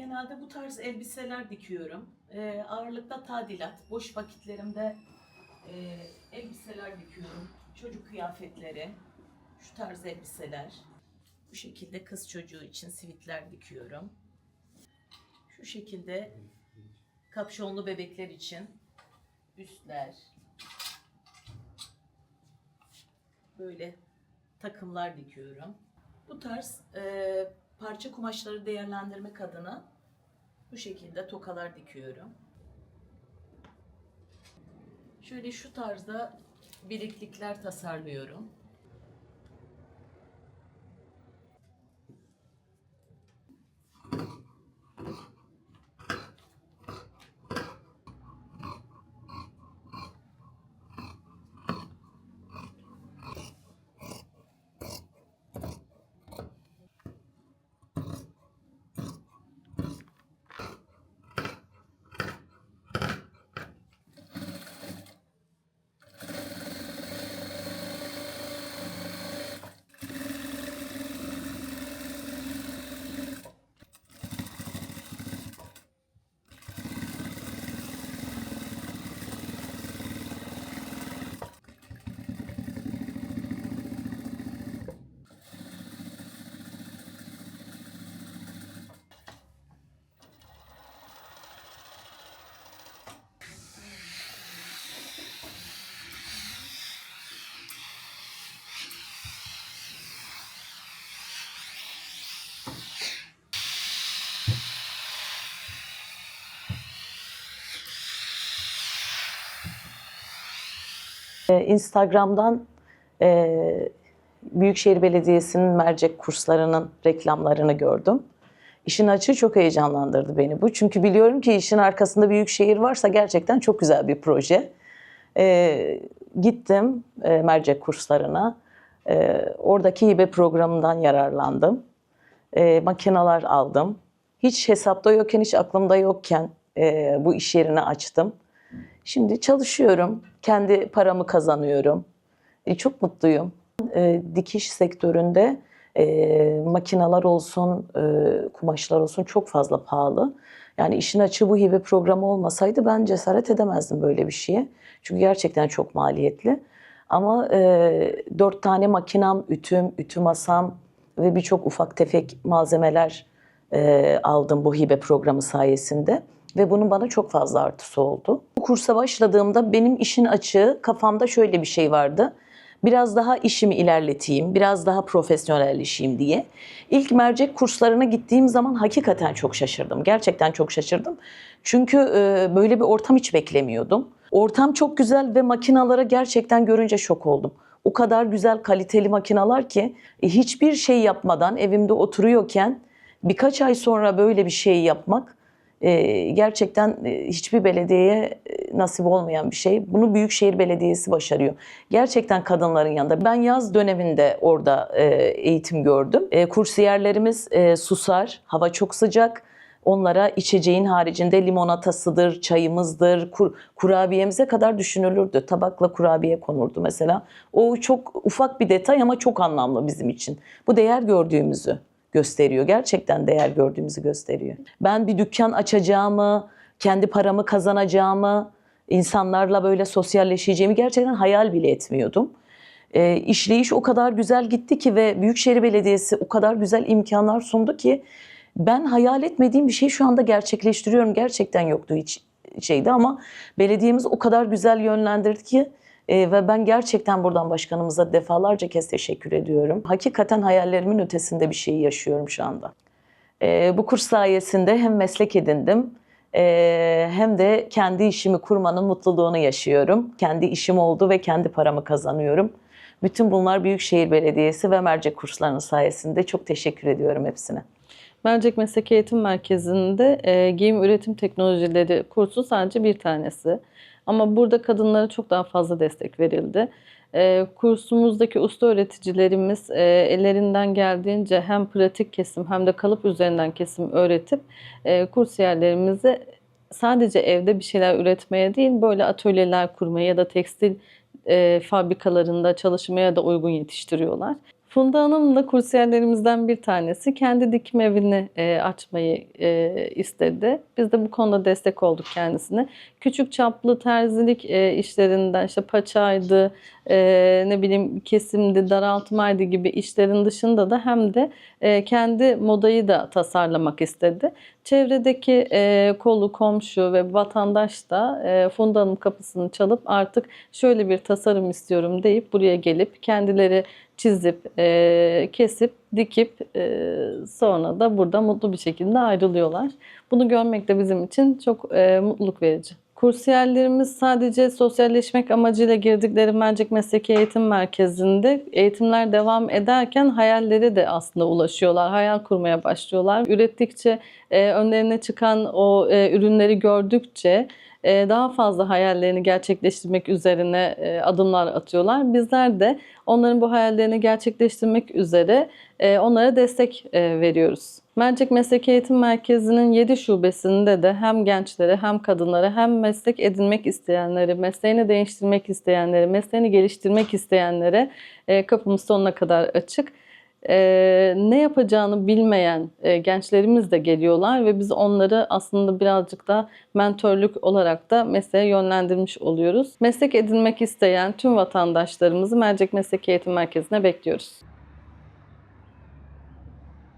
Genelde bu tarz elbiseler dikiyorum. Ee, ağırlıkta tadilat, boş vakitlerimde e, elbiseler dikiyorum. Çocuk kıyafetleri, şu tarz elbiseler. Bu şekilde kız çocuğu için sivitler dikiyorum. Şu şekilde kapşonlu bebekler için üstler. Böyle takımlar dikiyorum. Bu tarz e, parça kumaşları değerlendirmek adına bu şekilde tokalar dikiyorum. Şöyle şu tarzda bileklikler tasarlıyorum. Instagram'dan e, Büyükşehir Belediyesi'nin mercek kurslarının reklamlarını gördüm. İşin açığı çok heyecanlandırdı beni bu. Çünkü biliyorum ki işin arkasında Büyükşehir varsa gerçekten çok güzel bir proje. Ee, gittim e, mercek kurslarına. Ee, oradaki hibe programından yararlandım. Ee, makineler aldım. Hiç hesapta yokken, hiç aklımda yokken e, bu iş yerini açtım. Şimdi çalışıyorum. Kendi paramı kazanıyorum. E, çok mutluyum. E, dikiş sektöründe e, makineler olsun, e, kumaşlar olsun çok fazla pahalı. Yani işin açığı bu hibe programı olmasaydı ben cesaret edemezdim böyle bir şeye. Çünkü gerçekten çok maliyetli. Ama e, dört tane makinam, ütüm, ütü masam ve birçok ufak tefek malzemeler e, aldım bu hibe programı sayesinde. Ve bunun bana çok fazla artısı oldu. Kursa başladığımda benim işin açığı kafamda şöyle bir şey vardı. Biraz daha işimi ilerleteyim, biraz daha profesyonelleşeyim diye. İlk mercek kurslarına gittiğim zaman hakikaten çok şaşırdım. Gerçekten çok şaşırdım. Çünkü e, böyle bir ortam hiç beklemiyordum. Ortam çok güzel ve makinaları gerçekten görünce şok oldum. O kadar güzel kaliteli makinalar ki e, hiçbir şey yapmadan evimde oturuyorken birkaç ay sonra böyle bir şey yapmak e, gerçekten hiçbir belediyeye nasip olmayan bir şey. Bunu Büyükşehir Belediyesi başarıyor. Gerçekten kadınların yanında. Ben yaz döneminde orada e, eğitim gördüm. E, kursiyerlerimiz e, susar, hava çok sıcak. Onlara içeceğin haricinde limonatasıdır, çayımızdır, kur, kurabiyemize kadar düşünülürdü. Tabakla kurabiye konurdu mesela. O çok ufak bir detay ama çok anlamlı bizim için. Bu değer gördüğümüzü gösteriyor. Gerçekten değer gördüğümüzü gösteriyor. Ben bir dükkan açacağımı, kendi paramı kazanacağımı, insanlarla böyle sosyalleşeceğimi gerçekten hayal bile etmiyordum. E, işleyiş o kadar güzel gitti ki ve Büyükşehir Belediyesi o kadar güzel imkanlar sundu ki ben hayal etmediğim bir şeyi şu anda gerçekleştiriyorum. Gerçekten yoktu hiç şeydi ama belediyemiz o kadar güzel yönlendirdi ki e, ve ben gerçekten buradan başkanımıza defalarca kez teşekkür ediyorum. Hakikaten hayallerimin ötesinde bir şeyi yaşıyorum şu anda. E, bu kurs sayesinde hem meslek edindim e, hem de kendi işimi kurmanın mutluluğunu yaşıyorum. Kendi işim oldu ve kendi paramı kazanıyorum. Bütün bunlar Büyükşehir Belediyesi ve mercek kurslarının sayesinde çok teşekkür ediyorum hepsine. Mercek Meslek Eğitim Merkezi'nde e, giyim üretim teknolojileri kursu sadece bir tanesi. Ama burada kadınlara çok daha fazla destek verildi. E, kursumuzdaki usta öğreticilerimiz e, ellerinden geldiğince hem pratik kesim hem de kalıp üzerinden kesim öğretip e, kursiyerlerimizi sadece evde bir şeyler üretmeye değil böyle atölyeler kurmaya ya da tekstil e, fabrikalarında çalışmaya da uygun yetiştiriyorlar. Funda Hanım da kursiyerlerimizden bir tanesi. Kendi dikim evini e, açmayı e, istedi. Biz de bu konuda destek olduk kendisine. Küçük çaplı terzilik e, işlerinden işte paçaydı, e, ne bileyim kesimdi, daraltmaydı gibi işlerin dışında da hem de e, kendi modayı da tasarlamak istedi. Çevredeki e, kolu, komşu ve vatandaş da e, Funda kapısını çalıp artık şöyle bir tasarım istiyorum deyip buraya gelip kendileri çizip, e, kesip, dikip e, sonra da burada mutlu bir şekilde ayrılıyorlar. Bunu görmek de bizim için çok e, mutluluk verici. Kursiyerlerimiz sadece sosyalleşmek amacıyla girdikleri Mercek Mesleki Eğitim Merkezi'nde eğitimler devam ederken hayalleri de aslında ulaşıyorlar. Hayal kurmaya başlıyorlar. Ürettikçe, e, önlerine çıkan o e, ürünleri gördükçe daha fazla hayallerini gerçekleştirmek üzerine adımlar atıyorlar. Bizler de onların bu hayallerini gerçekleştirmek üzere onlara destek veriyoruz. Mercek Mesleki Eğitim Merkezi'nin 7 şubesinde de hem gençlere hem kadınlara hem meslek edinmek isteyenleri, mesleğini değiştirmek isteyenleri, mesleğini geliştirmek isteyenlere kapımız sonuna kadar açık. E, ne yapacağını bilmeyen e, gençlerimiz de geliyorlar ve biz onları aslında birazcık da mentörlük olarak da mesleğe yönlendirmiş oluyoruz. Meslek edinmek isteyen tüm vatandaşlarımızı Mercek Mesleki Eğitim Merkezi'ne bekliyoruz.